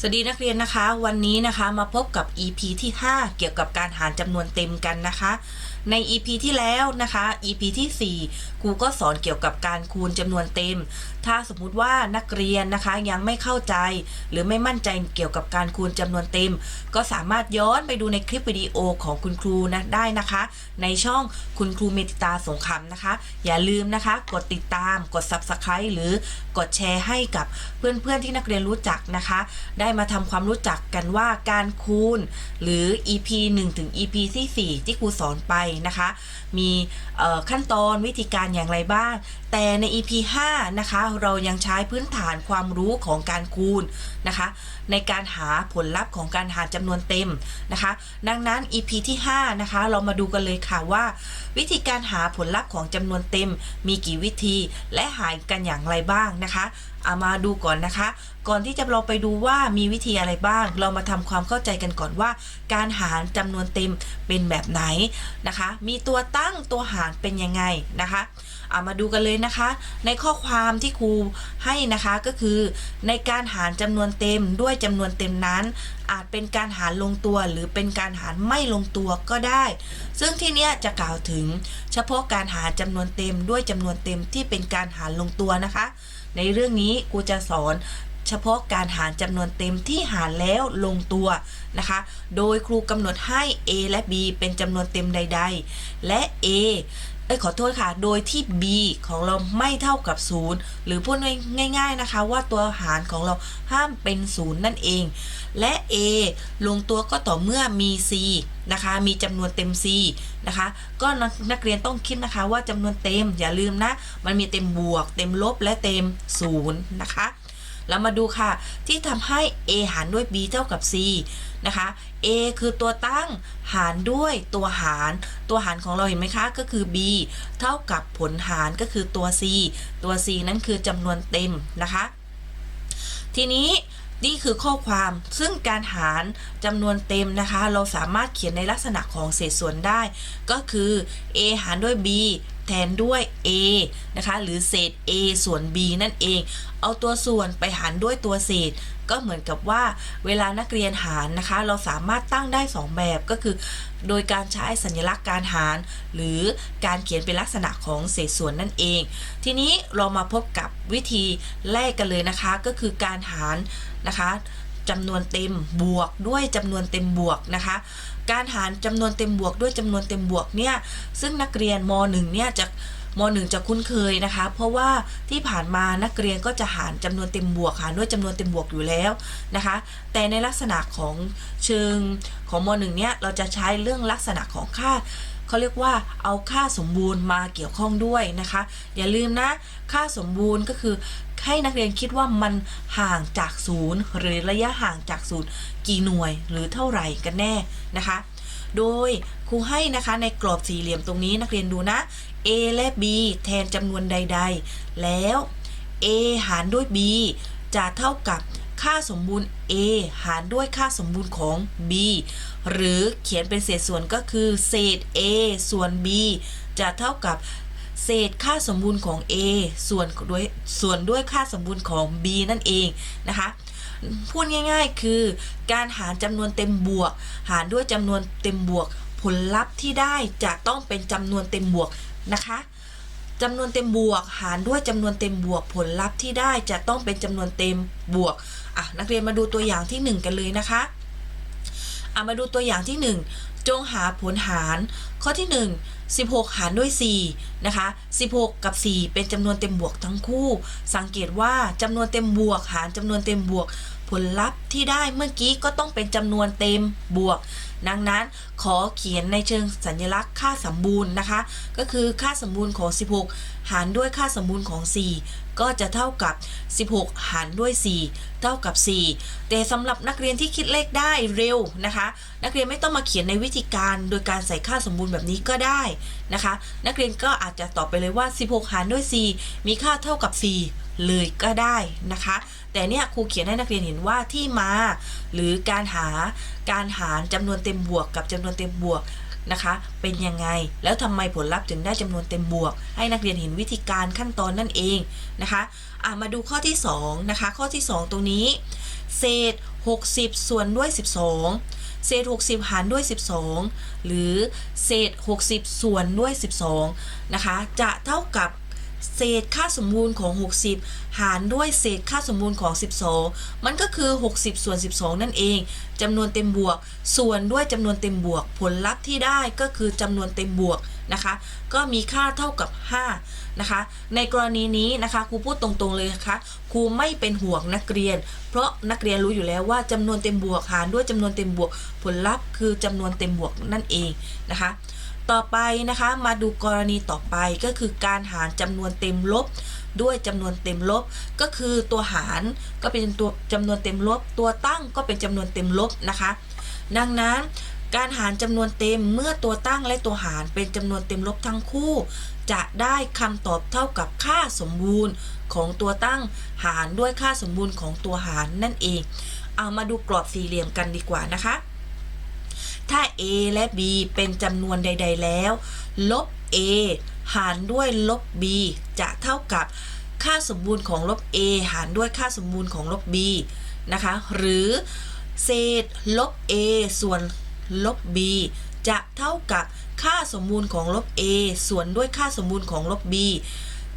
สวัสดีนักเรียนนะคะ วันนี้นะคะมาพบกับ EP ที่ 5 เกี่ยวกับการหารจำนวนเต็มกันนะคะ ใน EP ที่แล้วนะคะ EP ที่ 4 ครูก็สอนเกี่ยวกับการคูณจำนวนเต็ม ถ้าสมมุติว่านักเรียนนะคะยังไม่เข้าใจ หรือไม่มั่นใจเกี่ยวกับการคูณจำนวนเต็ม ก็สามารถย้อนไปดูในคลิปวิดีโอของคุณครูนะได้นะคะ ในช่องคุณครูเมติตาสงคำนะคะ อย่าลืมนะคะ กดติดตามกด Subscribe หรือกดแชร์ให้กับเพื่อนๆที่นักเรียนรู้จักนะคะ ได้มาทำความรู้จักกันว่าการคูณ หรือ EP 1 ถึง EP ที่4ที่ครูสอนไปนะคะ มีขั้นตอนวิธีการอย่างไรบ้าง แต่ใน EP 5 นะคะเรายังใช้พื้นฐานความรู้ของการคูณนะคะ ในการหาผลลัพธ์ของการหาจำนวนเต็มนะคะ ดังนั้น EP ที่ 5 นะคะ เรามาดูกันเลยค่ะว่า วิธีการหาผลลัพธ์ของจำนวนเต็มมีกี่วิธีและหากันอย่างไรบ้างนะคะเอามาดูก่อนนะคะ ก่อนที่จะเราไปดูว่ามีวิธีอะไรบ้าง เรามาทำความเข้าใจกันก่อนว่า การหารจำนวนเต็มเป็นแบบไหนนะคะ มีตัวตั้งตัวหารเป็นยังไงนะคะเอามาดูกันเลยนะคะ ในข้อความที่ครูให้นะคะก็คือในการหารจำนวนเต็มด้วยจำนวนเต็มนั้น อาจเป็นการหารลงตัวหรือเป็นการหารไม่ลงตัวก็ได้ ซึ่งที่เนี้ยจะกล่าวถึง เฉพาะการหารจำนวนเต็มด้วยจำนวนเต็มที่เป็นการหารลงตัวนะคะ ในเรื่องนี้กูจะสอนเฉพาะการหารจำนวนเต็มที่หารแล้วลงตัวนะคะ โดยครูกำหนดให้ a และ b เป็นจำนวนเต็มใด ๆ และ a เอ้ยขอโทษค่ะ โดยที่ b ของเราไม่เท่ากับ 0 หรือพูดง่าย ๆนะคะ ว่าตัวหารของเราห้ามเป็น 0 นั่นเอง และ a ลงตัวก็ต่อเมื่อมี c นะคะ มีจำนวนเต็ม c นะคะ ก็นักนักเรียนต้องคิดนะคะว่าจำนวนเต็มอย่าลืมนะ มันมีเต็มบวก เต็มลบและเต็ม 0 นะคะ เรามาดูค่ะ ที่ทำให้ a หารด้วย b เท่ากับ c นะคะ a คือตัวตั้งหารด้วยตัวหาร ตัวหารของเราเห็นไหมคะ ก็คือ b เท่ากับผลหารก็คือตัว c ตัว c นั้นคือจำนวนเต็มนะคะ ทีนี้นี่คือข้อความซึ่งการหารจำนวนเต็มนะคะ เราสามารถเขียนในลักษณะของเศษส่วนได้ ก็คือ a หารด้วย b แทนด้วย a นะคะ หรือเศษ a ส่วน b นั่นเอง เอาตัวส่วนไปหารด้วยตัวเศษ ก็เหมือนกับว่าเวลานักเรียนหารนะคะ เราสามารถตั้งได้ 2 แบบก็คือ โดยการใช้สัญลักษณ์การหาร หรือการเขียนเป็นลักษณะของเศษส่วนนั่นเอง ทีนี้เรามาพบกับวิธีแรกกันเลยนะคะ ก็คือการหารนะคะ จำนวนเต็มบวกด้วยจำนวนเต็มบวกนะคะ การหารจำนวนเต็มบวกด้วยจำนวนเต็มบวกเนี่ยซึ่งนักเรียนม .1 เนี่ยจะม .1 จะคุ้นเคยนะคะ เพราะว่าที่ผ่านมานักเรียนก็จะหารจำนวนเต็มบวกหารด้วยจำนวนเต็มบวกอยู่แล้วนะคะ แต่ในลักษณะของเชิงของม .1 เนี่ยเราจะใช้เรื่องลักษณะของค่า เขาเรียกว่าเอาค่าสมบูรณ์มาเกี่ยวข้องด้วยนะคะ อย่าลืมนะ ค่าสมบูรณ์ก็คือให้นักเรียนคิดว่ามันห่างจากศูนย์หรือระยะห่างจากศูนย์กี่หน่วยหรือเท่าไหร่กันแน่นะคะ โดยครูให้นะคะในกรอบสี่เหลี่ยมตรงนี้นักเรียนดูนะ a และ b แทนจำนวนใด ๆ แล้ว a หารด้วย b จะเท่ากับ ค่าสมบูรณ์ a หารด้วยค่าสมบูรณ์ของ b หรือเขียนเป็นเศษส่วนก็คือเศษ a ส่วน b จะเท่ากับเศษค่าสมบูรณ์ของ a ส่วนด้วยส่วนด้วยค่าสมบูรณ์ของ b นั่นเองนะคะพูดง่ายๆ คือการหารจำนวนเต็มบวก หารด้วยจำนวนเต็มบวก ผลลัพธ์ที่ได้จะต้องเป็นจำนวนเต็มบวกนะคะ จำนวนเต็มบวก หารด้วยจำนวนเต็มบวกผลลัพธ์ที่ได้จะต้องเป็นจำนวนเต็มบวกอะนักเรียนมาดูตัวอย่างที่ 1 กันเลยนะคะอะมาดูตัวอย่างที่ 1 จงหาผลหาร ข้อที่ 1 16 หารด้วย4นะคะ16 กับ 4 เป็นจำนวนเต็มบวกทั้งคู่ สังเกตว่าจำนวนเต็มบวก หารจำนวนเต็มบวก ผลลัพธ์ที่ได้เมื่อกี้ก็ต้องเป็นจำนวนเต็มบวก ดังนั้นขอเขียนในเชิงสัญลักษณ์ค่าสมบูรณ์นะคะ ก็คือค่าสมบูรณ์ของ 16 หารด้วยค่าสมบูรณ์ของ 4 ก็จะเท่ากับ 16 หารด้วย 4 เท่ากับ 4 แต่สำหรับนักเรียนที่คิดเลขได้เร็วนะคะ นักเรียนไม่ต้องมาเขียนในวิธีการโดยการใส่ค่าสมบูรณ์แบบนี้ก็ได้นะคะ นักเรียนก็อาจจะตอบไปเลยว่า 16 หารด้วย 4 มีค่าเท่ากับ 4 เลยก็ได้นะคะ แต่เนี่ยครูเขียนให้นักเรียนเห็นว่าที่มา หรือการหาการหารจำนวนเต็มบวกกับจำนวนเต็มบวกนะคะ เป็นยังไง แล้วทำไมผลลัพธ์ถึงได้จำนวนเต็มบวก ให้นักเรียนเห็นวิธีการขั้นตอนนั่นเองนะคะะมาดูข้อที่2นะคะ ข้อที่ 2 ตรงนี้ เศษ 60 ส่วนด้วย 12 เศษ 60 หารด้วย 12 หรือเศษ 60 ส่วนด้วย 12 นะคะ จะเท่ากับ เศษค่าสมบูรณ์ของ 60 หารด้วยเศษค่าสมบูรณ์ของ 12 มันก็คือ 60 ส่วน 12 นั่นเองจำนวนเต็มบวก ส่วนด้วยจำนวนเต็มบวก ผลลัพธ์ที่ได้ก็คือจำนวนเต็มบวกนะคะ ก็มีค่าเท่ากับ 5 นะคะ ในกรณีนี้นะคะครูพูดตรงๆเลยนะคะครูไม่เป็นห่วงนักเรียน เพราะนักเรียนรู้อยู่แล้วว่าจำนวนเต็มบวกหารด้วยจำนวนเต็มบวก ผลลัพธ์คือจำนวนเต็มบวกนั่นเองนะคะ ต่อไปนะคะมาดูกรณีต่อไปก็คือการหารจำนวนเต็มลบด้วยจำนวนเต็มลบก็คือตัวหารก็เป็นตัวจำนวนเต็มลบ ตัวตั้งก็เป็นจำนวนเต็มลบนะคะ ดังนั้นการหารจำนวนเต็มเมื่อตัวตั้งและตัวหารเป็นจำนวนเต็มลบทั้งคู่ จะได้คำตอบเท่ากับค่าสมบูรณ์ของตัวตั้งหารด้วยค่าสมบูรณ์ของตัวหารนั่นเอง เอามาดูกรอบสี่เหลี่ยมกันดีกว่านะคะ ถ้า a และ b เป็นจำนวนใด ๆ แล้ว ลบ a หารด้วยลบ b จะเท่ากับค่าสมบูรณ์ของลบ a หารด้วยค่าสมบูรณ์ของลบ b นะคะ หรือเศษลบ a ส่วนลบ b จะเท่ากับค่าสมบูรณ์ของลบ a ส่วนด้วยค่าสมบูรณ์ของลบ b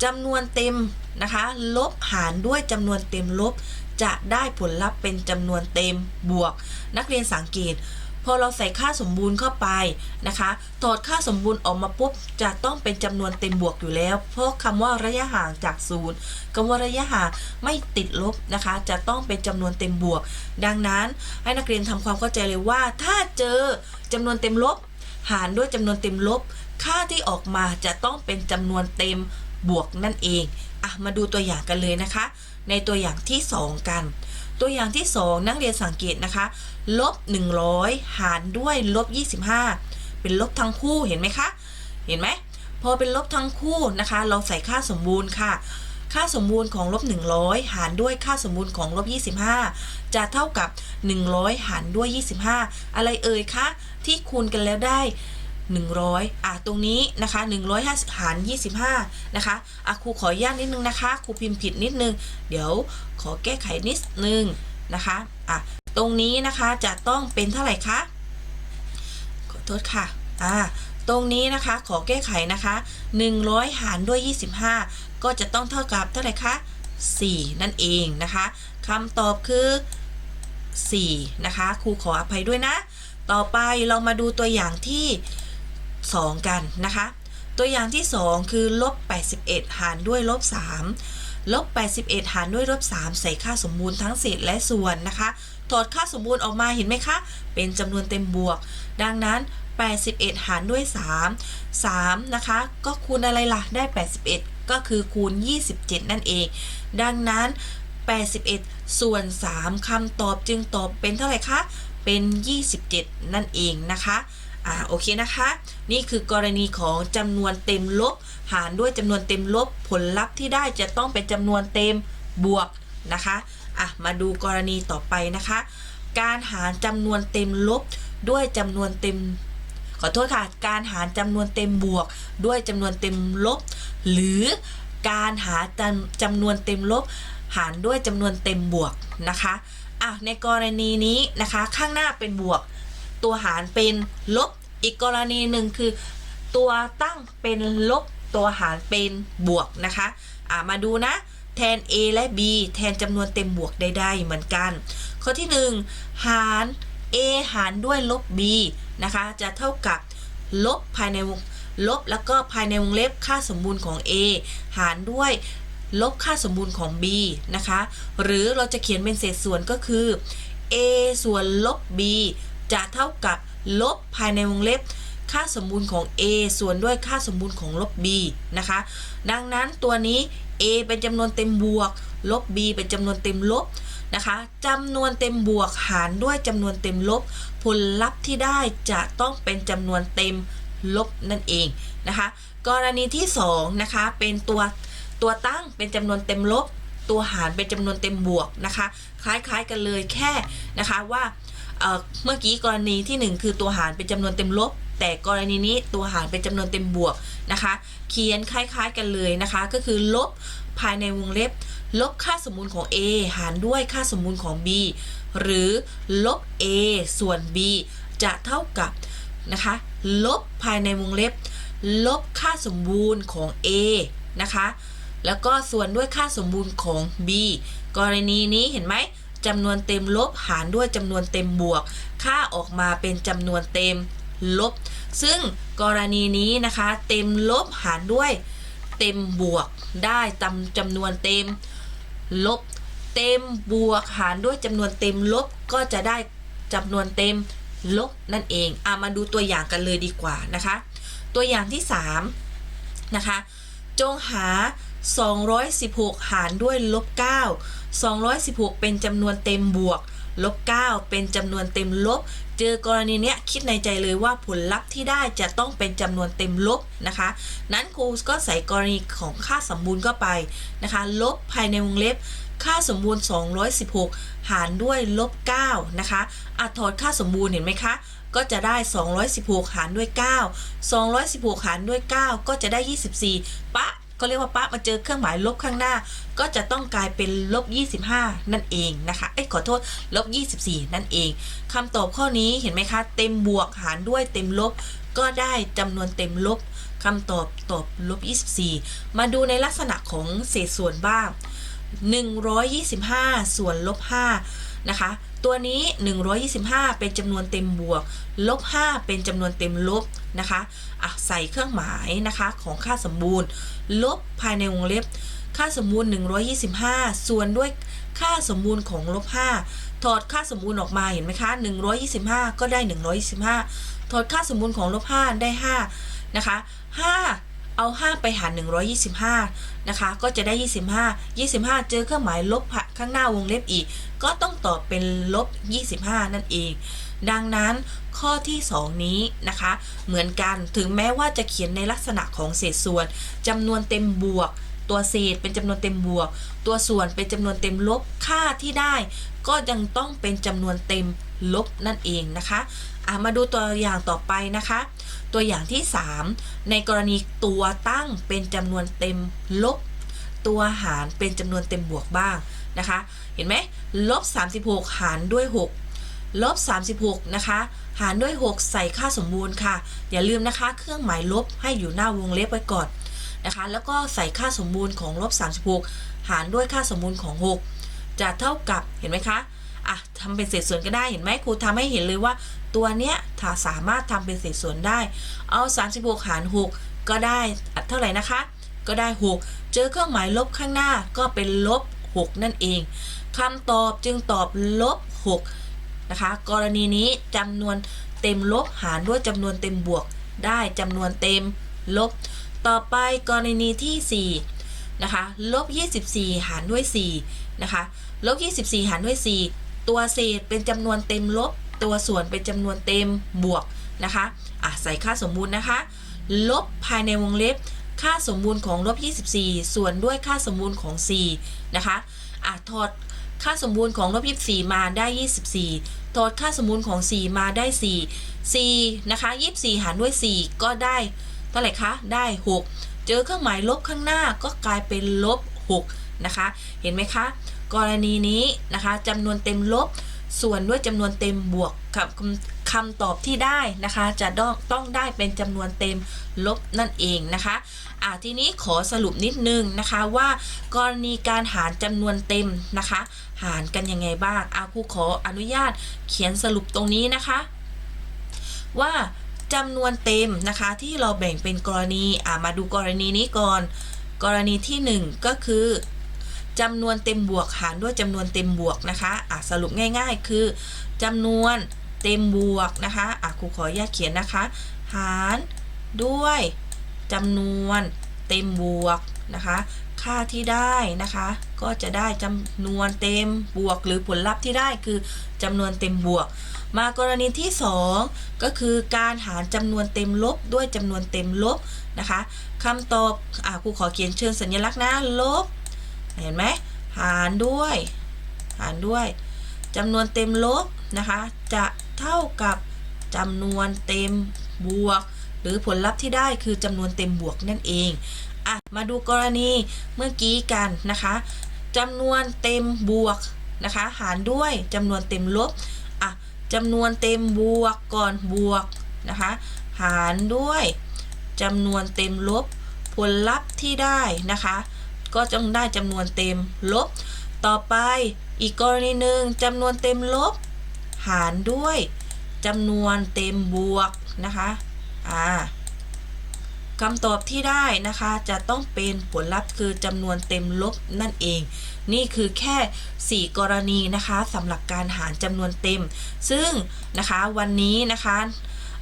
จำนวนเต็มนะคะ ลบหารด้วยจำนวนเต็มลบ จะได้ผลลัพธ์เป็นจำนวนเต็มบวก นักเรียนสังเกต พอเราใส่ค่าสมบูรณ์เข้าไปนะคะถอดค่าสมบูรณ์ออกมาปุ๊บจะต้องเป็นจำนวนเต็มบวกอยู่แล้ว เพราะคำว่าระยะห่างจากศูนย์คำว่าระยะห่างไม่ติดลบนะคะ จะต้องเป็นจำนวนเต็มบวก ดังนั้นให้นักเรียนทำความเข้าใจเลยว่า ถ้าเจอจำนวนเต็มลบ หารด้วยจำนวนเต็มลบ ค่าที่ออกมาจะต้องเป็นจำนวนเต็มบวกนั่นเองอะมาดูตัวอย่างกันเลยนะคะ ในตัวอย่างที่ 2 กัน ตัวอย่างที่ 2 นักเรียนสังเกตนะคะลบ100 หารด้วยลบ25 เป็นลบทั้งคู่เห็นไหมคะ เห็นไหมพอเป็นลบทั้งคู่นะคะ เราใส่ค่าสมบูรณ์ค่ะ ค่าสมบูรณ์ของลบ100 หารด้วยค่าสมบูรณ์ของลบ25 จะเท่ากับ 100 หารด้วย 25 อะไรเอ่ยคะที่คูณกันแล้วได้ 100อะตรงนี้นะคะ150หาร25นะคะอะครูขออนุญาตนิดนึงนะคะครูพิมพ์ผิดนิดนึง เดี๋ยวขอแก้ไขนิดนึงนะคะอะตรงนี้นะคะจะต้องเป็นเท่าไหร่คะขอโทษค่ะอ่าตรงนี้นะคะขอแก้ไขนะคะ 100 หารด้วย 25 ก็จะต้องเท่ากับเท่าไหร่คะ4 นั่นเองนะคะคำตอบคือ4นะคะครูขออภัยด้วยนะ ต่อไปเรามาดูตัวอย่างที่ 2 กันนะคะ ตัวอย่างที่ 2 คือลบ81 หารด้วยลบ3ลบ81 หารด้วยลบ3ใส่ค่าสมบูรณ์ทั้งเศษและส่วนนะคะถอดค่าสมบูรณ์ออกมาเห็นไหมคะ เป็นจำนวนเต็มบวก ดังนั้น 81 หารด้วย 3 3 นะคะ ก็คูณอะไรล่ะ ได้ 81 ก็คือคูณ 27 นั่นเอง ดังนั้น 81 ส่วน 3คำตอบจึงตอบเป็นเท่าไหร่คะ เป็น 27 นั่นเองนะคะ อ่าโอเคนะคะ นี่คือกรณีของจำนวนเต็มลบ หารด้วยจำนวนเต็มลบ ผลลัพธ์ที่ได้จะต้องเป็นจำนวนเต็มบวกนะคะอะมาดูกรณีต่อไปนะคะ การหารจำนวนเต็มลบด้วยจำนวนเต็ม ขอโทษค่ะ การหารจำนวนเต็มบวก ด้วยจำนวนเต็มลบ หรือการหาจำจำนวนเต็มลบ หารด้วยจำนวนเต็มบวกนะคะอะในกรณีนี้นะคะข้างหน้าเป็นบวก ตัวหารเป็นลบ อีกกรณีหนึ่งคือ ตัวตั้งเป็นลบ ตัวหารเป็นบวกนะคะะมาดูนะ แทน a และ b แทนจำนวนเต็มบวกใดๆเหมือนกัน ข้อที่ 1 หาร a หารด้วยลบ b นะคะ จะเท่ากับลบภายในวงลบแล้วก็ภายในวงเล็บค่าสมบูรณ์ของ a หารด้วยลบค่าสมบูรณ์ของ b นะคะ หรือเราจะเขียนเป็นเศษส่วนก็คือ a ส่วนลบ b จะเท่ากับลบภายในวงเล็บค่าสมบูรณ์ของ a ส่วนด้วยค่าสมบูรณ์ของลบ b นะคะ ดังนั้นตัวนี้ a เป็นจำนวนเต็มบวก ลบ b เป็นจำนวนเต็มลบนะคะจำนวนเต็มบวกหารด้วยจำนวนเต็มลบ ผลลัพธ์ที่ได้จะต้องเป็นจำนวนเต็มลบนั่นเองนะคะ กรณีที่2นะคะเป็นตัวตัวตั้งเป็นจำนวนเต็มลบ ตัวหารเป็นจำนวนเต็มบวกนะคะ คล้ายๆกันเลยแค่นะคะว่า เมื่อกี้กรณีที่ 1 คือตัวหารเป็นจำนวนเต็มลบ แต่กรณีนี้ตัวหารเป็นจำนวนเต็มบวกนะคะ เขียนคล้าย ๆกันเลยนะคะ ก็คือลบภายในวงเล็บ ลบค่าสมมูลของ a หารด้วยค่าสมมูลของ b หรือลบ a ส่วน b จะเท่ากับนะคะลบภายในวงเล็บ ลบค่าสมบูรณ์ของ a นะคะ แล้วก็ส่วนด้วยค่าสมบูรณ์ของ b กรณีนี้เห็นไหม จำนวนเต็มลบหารด้วยจำนวนเต็มบวก ค่าออกมาเป็นจำนวนเต็มลบ ซึ่งกรณีนี้นะคะ เต็มลบหารด้วยเต็มบวกได้ตามจำนวนเต็มลบ เต็มบวกหารด้วยจำนวนเต็มลบก็จะได้จำนวนเต็มลบนั่นเองอามาดูตัวอย่างกันเลยดีกว่านะคะ ตัวอย่างที่ 3 นะคะ จงหา 216 หารด้วยลบ 9 216 เป็นจำนวนเต็มบวก ลบ 9 เป็นจำนวนเต็มลบ เจอกรณีเนี้ยคิดในใจเลยว่าผลลัพธ์ที่ได้จะต้องเป็นจำนวนเต็มลบนะคะ นั้นครูก็ใส่กรณีของค่าสมบูรณ์เข้าไปนะคะ ลบภายในวงเล็บค่าสมบูรณ์ 216 หารด้วยลบ 9 นะคะอะถอดค่าสมบูรณ์เห็นไหมคะ ก็จะได้ 216 หารด้วย 9 216 หารด้วย 9 ก็จะได้ 24 ปะ ก็เรียกว่าปะมาเจอเครื่องหมายลบข้างหน้า ก็จะต้องกลายเป็นลบ 25 นั่นเองนะคะ เอ้ยขอโทษลบ 24 นั่นเองคำตอบข้อนี้เห็นไหมคะ เต็มบวกหารด้วยเต็มลบ ก็ได้จำนวนเต็มลบคำตอบตอบลบ 24 มาดูในลักษณะของเศษส่วนบ้าง 125 ส่วนลบ 5 นะคะ ตัวนี้ 125 เป็นจำนวนเต็มบวก ลบ 5 เป็นจำนวนเต็มลบ นะคะอะใส่เครื่องหมายนะคะของค่าสมบูรณ์ ลบภายในวงเล็บ ค่าสมบูรณ์ 125 ส่วนด้วยค่าสมบูรณ์ของลบ5ถอดค่าสมบูรณ์ออกมาเห็นไหมคะ 125 ก็ได้ 125 ถอดค่าสมบูรณ์ของลบ5ได้5นะคะ5เอา 5 ไปหาร 125 นะคะ ก็จะได้ 25 25 เจอเครื่องหมายลบข้างหน้าวงเล็บอีก ก็ต้องตอบเป็นลบ 25 นั่นเอง ดังนั้นข้อที่ 2 นี้นะคะ เหมือนกันถึงแม้ว่าจะเขียนในลักษณะของเศษส่วนจำนวนเต็มบวก ตัวเศษเป็นจำนวนเต็มบวก ตัวส่วนเป็นจำนวนเต็มลบค่าที่ได้ ก็ยังต้องเป็นจำนวนเต็มลบนั่นเองนะคะะมาดูตัวอย่างต่อไปนะคะ ตัวอย่างที่ 3 ในกรณีตัวตั้งเป็นจำนวนเต็มลบ ตัวหารเป็นจำนวนเต็มบวกบ้างนะคะ เห็นไหมลบ36 หารด้วย 6 ลบ 36 นะคะ หารด้วย 6 ใส่ค่าสมบูรณ์ค่ะ อย่าลืมนะคะ เครื่องหมายลบให้อยู่หน้าวงเล็บไว้ก่อนนะคะ แล้วก็ใส่ค่าสมบูรณ์ของลบ 36 หารด้วยค่าสมบูรณ์ของ 6 จะเท่ากับเห็นไหมคะอะทำเป็นเศษส่วนก็ได้เห็นไหมครูทำให้เห็นเลยว่า ตัวเนี้ยถ้าสามารถทำเป็นเศษส่วนได้ เอา 36 หาร 6 ก็ได้เท่าไหร่นะคะ ก็ได้ 6 เจอเครื่องหมายลบข้างหน้าก็เป็นลบ 6 นั่นเองคำตอบจึงตอบลบ 6 นะคะ กรณีนี้จำนวนเต็มลบหารด้วยจำนวนเต็มบวกได้จำนวนเต็มลบ ต่อไปกรณีที่ 4 นะคะ ลบ 24 หารด้วย 4 นะคะ ลบ 24 หารด้วย 4 ตัวเศษเป็นจำนวนเต็มลบ ตัวส่วนเป็นจำนวนเต็มบวกนะคะอะใส่ค่าสมบูรณ์นะคะ ลบภายในวงเล็บ ค่าสมบูรณ์ของลบ 24 ส่วนด้วยค่าสมบูรณ์ของ 4 นะคะอะถอดค่าสมบูรณ์ของลบ 24 มาได้ 24 ทดค่าสมมูลของ 4 มาได้ 4 4 นะคะ 24 หารด้วย 4 ก็ได้เท่าไหร่คะ ได้ 6 เจอเครื่องหมายลบข้างหน้าก็กลายเป็นลบ 6 นะคะ เห็นไหมคะ กรณีนี้นะคะจำนวนเต็มลบ ส่วนด้วยจำนวนเต็มบวกกับ คำตอบที่ได้นะคะ จะต้องต้องได้เป็นจำนวนเต็มลบนั่นเองนะคะอ่าทีนี้ขอสรุปนิดนึงนะคะว่ากรณีการหารจำนวนเต็มนะคะ หารกันยังไงบ้างอาครูขออนุญาตเขียนสรุปตรงนี้นะคะ ว่าจำนวนเต็มนะคะ ที่เราแบ่งเป็นกรณีอ่ามาดูกรณีนี้ก่อน กรณีที่ 1 ก็คือจำนวนเต็มบวกหารด้วยจำนวนเต็มบวกนะคะอะสรุปง่าย ๆ คือจำนวน เต็มบวกนะคะอะครูขออนุญาตเขียนนะคะ หารด้วยจำนวนเต็มบวกนะคะ ค่าที่ได้นะคะ ก็จะได้จำนวนเต็มบวก หรือผลลัพธ์ที่ได้คือจำนวนเต็มบวก มากรณีที่ 2 ก็คือการหารจำนวนเต็มลบด้วยจำนวนเต็มลบนะคะคำตอบอะครูขอเขียนเชิญสัญลักษณ์นะลบ เห็นไหมหารด้วย หารด้วยจำนวนเต็มลบนะคะ จะ เท่ากับจำนวนเต็มบวก หรือผลลัพธ์ที่ได้คือจำนวนเต็มบวกนั่นเองอะมาดูกรณีเมื่อกี้กันนะคะจำนวนเต็มบวกนะคะหารด้วยจำนวนเต็มลบอะจำนวนเต็มบวกก่อนบวกนะคะหารด้วยจำนวนเต็มลบ ผลลัพธ์ที่ได้นะคะ ก็ต้องได้จำนวนเต็มลบ ต่อไปอีกกรณีหนึ่งจำนวนเต็มลบ หารด้วยจำนวนเต็มบวกนะคะอ่าคำตอบที่ได้นะคะจะต้องเป็นผลลัพธ์คือจำนวนเต็มลบนั่นเอง นี่คือแค่ 4 กรณีนะคะสำหรับการหารจำนวนเต็ม ซึ่งนะคะวันนี้นะคะ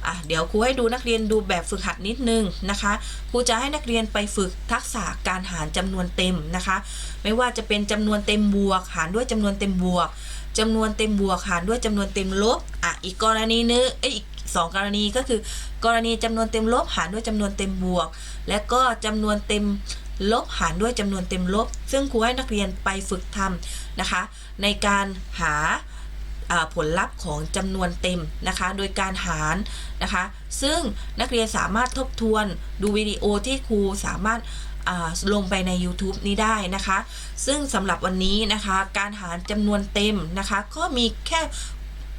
อะเดี๋ยวครูให้ดูนักเรียนดูแบบฝึกหัดนิดนึงนะคะครูจะให้นักเรียนไปฝึกทักษะการหารจำนวนเต็มนะคะ ไม่ว่าจะเป็นจำนวนเต็มบวก หารด้วยจำนวนเต็มบวก จำนวนเต็มบวกหารด้วยจำนวนเต็มลบอะอีกกรณีนึงเอ้ยอีกสองกรณีก็คือ กรณีจำนวนเต็มลบหารด้วยจำนวนเต็มบวก และก็จำนวนเต็มลบหารด้วยจำนวนเต็มลบ ซึ่งครูให้นักเรียนไปฝึกทำนะคะ ในการหาผลลัพธ์ของจำนวนเต็มนะคะ โดยการหารนะคะ ซึ่งนักเรียนสามารถทบทวนดูวิดีโอที่ครูสามารถ ลงไปใน YouTube นี้ได้นะคะ ซึ่งสำหรับวันนี้นะคะการหารจำนวนเต็มนะคะ ก็มีแค่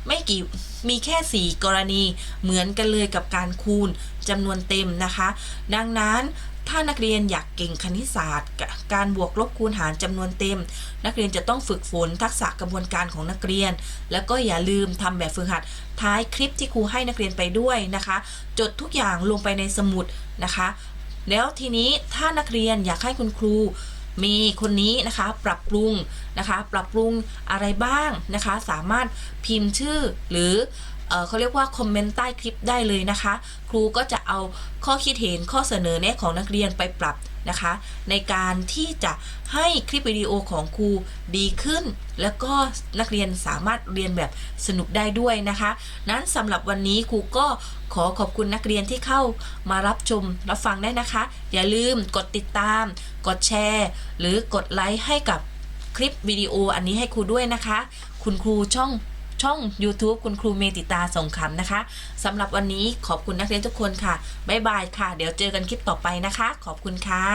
ไม่กี่มีแค่ 4 กรณีเหมือนกันเลยกับการคูณจำนวนเต็มนะคะ ดังนั้นถ้านักเรียนอยากเก่งคณิตศาสตร์ การบวกลบคูณหารจำนวนเต็ม นักเรียนจะต้องฝึกฝนทักษะกระบวนการของนักเรียน แล้วก็อย่าลืมทำแบบฝึกหัด ท้ายคลิปที่ครูให้นักเรียนไปด้วยนะคะ จดทุกอย่างลงไปในสมุดนะคะ แล้วทีนี้ถ้านักเรียนอยากให้คุณครู มีคนนี้นะคะปรับปรุงนะคะ ปรับปรุงอะไรบ้างนะคะ สามารถพิมพ์ชื่อหรือ เขาเรียกว่าคอมเมนต์ใต้คลิปได้เลยนะคะ ครูก็จะเอาข้อคิดเห็นข้อเสนอแนะของนักเรียนไปปรับนะคะ ในการที่จะให้คลิปวิดีโอของครูดีขึ้น แล้วก็นักเรียนสามารถเรียนแบบสนุกได้ด้วยนะคะ นั้นสำหรับวันนี้ครูก็ขอขอบคุณนักเรียนที่เข้ามารับชมรับฟังได้นะคะ อย่าลืมกดติดตาม กดแชร์ หรือกดไลค์ให้กับคลิปวิดีโออันนี้ให้ครูด้วยนะคะ คุณครูช่อง ช่อง YouTube คุณครูเมติตาส่งคำนะคะสำหรับวันนี้ขอบคุณนักเรียนทุกคนค่ะ บ๊ายบายค่ะ เดี๋ยวเจอกันคลิปต่อไปนะคะ ขอบคุณค่ะ